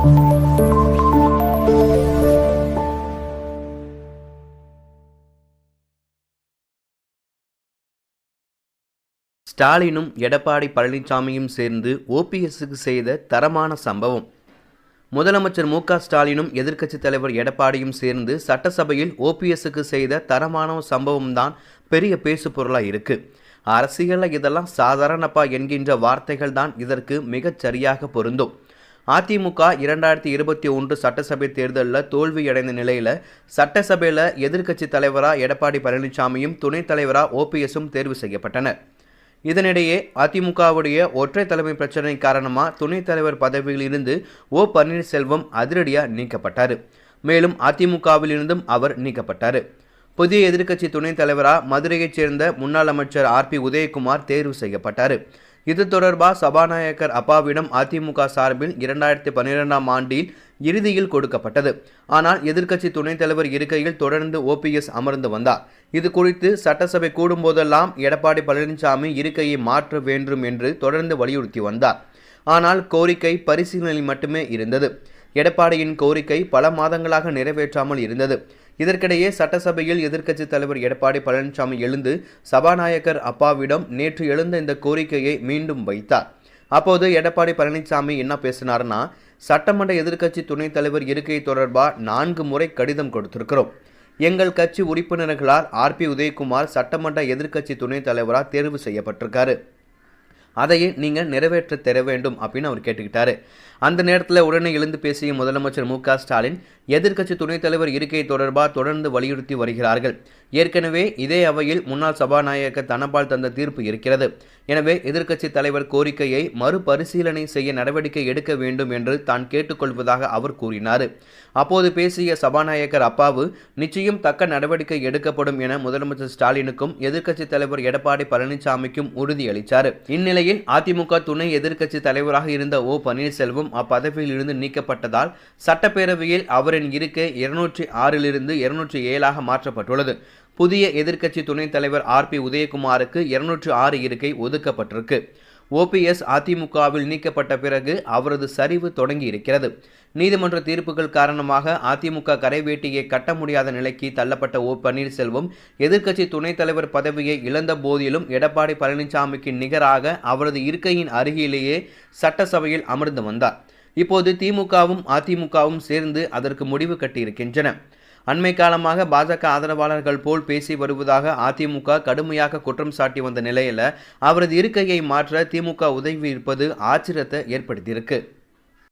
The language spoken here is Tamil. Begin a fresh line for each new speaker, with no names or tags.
ஸ்டாலினும் எடப்பாடி பழனிசாமியும் சேர்ந்து ஓபிஎஸ்க்கு செய்த தரமான சம்பவம். முதலமைச்சர் மு க ஸ்டாலினும் எதிர்க்கட்சித் தலைவர் எடப்பாடியும் சேர்ந்து சட்டசபையில் ஓபிஎஸ்க்கு செய்த தரமான சம்பவம் தான் பெரிய பேசு பொருளாக இருக்கு. அரசியலில் இதெல்லாம் சாதாரணப்பா என்கின்ற வார்த்தைகள் தான் இதற்கு மிகச் சரியாக பொருந்தும். அதிமுக இரண்டாயிரத்தி இருபத்தி ஒன்று சட்டசபை தேர்தலில் தோல்வியடைந்த நிலையில் சட்டசபையில் எதிர்க்கட்சி தலைவராக எடப்பாடி பழனிசாமியும் துணைத் தலைவராக ஓபிஎஸும் தேர்வு செய்யப்பட்டனர். இதனிடையே அதிமுகவுடைய ஒற்றை தலைமை பிரச்சனை காரணமாக துணைத் தலைவர் பதவியில் இருந்து ஓ பன்னீர்செல்வம் அதிரடியாக நீக்கப்பட்டார். மேலும் அதிமுகவிலிருந்தும் அவர் நீக்கப்பட்டார். புதிய எதிர்க்கட்சி துணைத் தலைவராக மதுரையைச் சேர்ந்த முன்னாள் அமைச்சர் ஆர் பி உதயகுமார் தேர்வு செய்யப்பட்டார். இது தொடர்பாக சபாநாயகர் அப்பாவிடம் அதிமுக சார்பில் இரண்டாயிரத்தி பன்னிரெண்டாம் ஆண்டில் இறுதியில் கொடுக்கப்பட்டது. ஆனால் எதிர்க்கட்சி துணைத் தலைவர் இருக்கையில் தொடர்ந்து ஓபிஎஸ் அமர்ந்து வந்தார். இது குறித்து சட்டசபை கூடும்போதெல்லாம் எடப்பாடி பழனிசாமி இருக்கையை மாற்ற வேண்டும் என்று தொடர்ந்து வலியுறுத்தி வந்தார். ஆனால் கோரிக்கை பரிசீலனையில் மட்டுமே இருந்தது. எடப்பாடியின் கோரிக்கை பல மாதங்களாக நிறைவேற்றாமல் இருந்தது. இதற்கிடையே சட்டசபையில் எதிர்க்கட்சித் தலைவர் எடப்பாடி பழனிசாமி எழுந்து சபாநாயகர் அப்பாவிடம் நேற்று எழுந்த இந்த கோரிக்கையை மீண்டும் வைத்தார். அப்போது எடப்பாடி பழனிசாமி என்ன பேசினார்னா சட்டமன்ற எதிர்க்கட்சி துணைத் தலைவர் இருக்கை தொடர்பாக நான்கு முறை கடிதம் கொடுத்திருக்கிறோம். எங்கள் கட்சி உறுப்பினர்களால் ஆர்பி உதயகுமார் சட்டமன்ற எதிர்க்கட்சி துணைத் தலைவராக தேர்வு செய்யப்பட்டிருக்காரு. அதையே நீங்கள் நிறைவேற்ற தர வேண்டும் அப்படின்னு அவர் கேட்டுக்கிட்டாரு. அந்த நேரத்தில் உடனே எழுந்து பேசிய முதலமைச்சர் மு க ஸ்டாலின் எதிர்க்கட்சி துணைத் தலைவர் இருக்கை தொடர்பாக தொடர்ந்து வலியுறுத்தி வருகிறார்கள். ஏற்கனவே இதே அவையில் முன்னாள் சபாநாயகர் தனபால் தந்த தீர்ப்பு இருக்கிறது. எனவே எதிர்க்கட்சி தலைவர் கோரிக்கையை மறுபரிசீலனை செய்ய நடவடிக்கை எடுக்க வேண்டும் என்று தான் கேட்டுக்கொள்வதாக அவர் கூறினார். அப்போது பேசிய சபாநாயகர் அப்பாவு நிச்சயம் தக்க நடவடிக்கை எடுக்கப்படும் என முதலமைச்சர் ஸ்டாலினுக்கும் எதிர்க்கட்சி தலைவர் எடப்பாடி பழனிசாமிக்கும் உறுதியளித்தார் இந்நிலையில் அதிமுக துணை எதிர்க்கட்சி தலைவராக இருந்த ஓ. பன்னீர்செல்வம் அப்பதவியில் இருந்து நீக்கப்பட்டதால் சட்டப்பேரவையில் அவரின் இருக்கை இருநூற்றி ஆறிலிருந்து இருநூற்றி ஏழாக மாற்றப்பட்டுள்ளது. புதிய எதிர்க்கட்சி துணைத் தலைவர் ஆர் பி உதயகுமாருக்கு இருநூற்று ஆறு இருக்கை ஒதுக்கப்பட்டிருக்கு. ஓபிஎஸ் அதிமுகவில் நீக்கப்பட்ட பிறகு அவரது சரிவு தொடங்கி இருக்கிறது நீதிமன்ற தீர்ப்புகள் காரணமாக அதிமுக கரைவேட்டியை கட்ட முடியாத நிலைக்கு தள்ளப்பட்ட ஓ பன்னீர்செல்வம் எதிர்க்கட்சி துணைத் தலைவர் பதவியை இழந்த போதிலும் எடப்பாடி பழனிசாமிக்கு நிகராக அவரது இருக்கையின் அருகிலேயே சட்டசபையில் அமர்ந்து வந்தார். இப்போது திமுகவும் அதிமுகவும் சேர்ந்து அதற்கு முடிவு கட்டியிருக்கின்றன. அண்மை காலமாக பாஜக ஆதரவாளர்கள் போல் பேசி வருவதாக அதிமுக கடுமையாக குற்றம் சாட்டி வந்த நிலையில் அவரது இருக்கையை மாற்ற திமுக உதவி இருப்பது ஆச்சரியத்தை ஏற்படுத்தியிருக்கு.